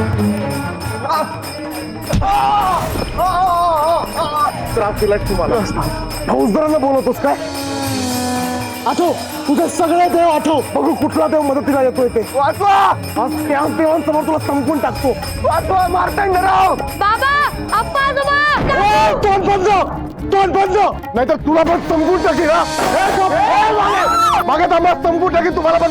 काय देव बघू कुठला देव मदतीला येतोय ते वाचवा देवांसमोर तुला संपून टाकतो वाचवा बाबा तोंड बंद तोंड बंद तुला पण संपून टाकी तो- मागे थांबा संपून टाकी तुम्हाला पण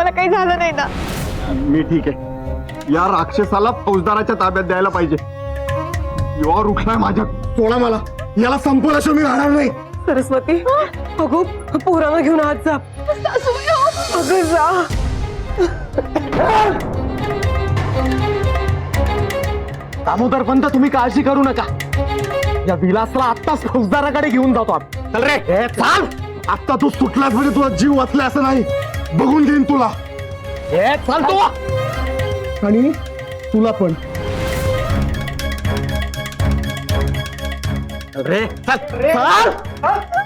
मला काही झालं नाही ना मी ठीक आहे या राक्षसाला फौजदाराच्या ताब्यात द्यायला पाहिजे युवा रुखलाय माझ्या सोडा मला याला संपवल्याशिवाय मी राहणार नाही सरस्वती अगो पोराला घेऊन आज जा अगं जा दामोदर पंत तुम्ही काळजी करू नका या विलासला आत्ताच फौजदाराकडे घेऊन जातो आपण चल रे चाल आत्ता तू सुटलास म्हणजे तुझा जीव वाचला असं नाही बघून घेईन तुला हे चालतो आणि तुला पण रे चल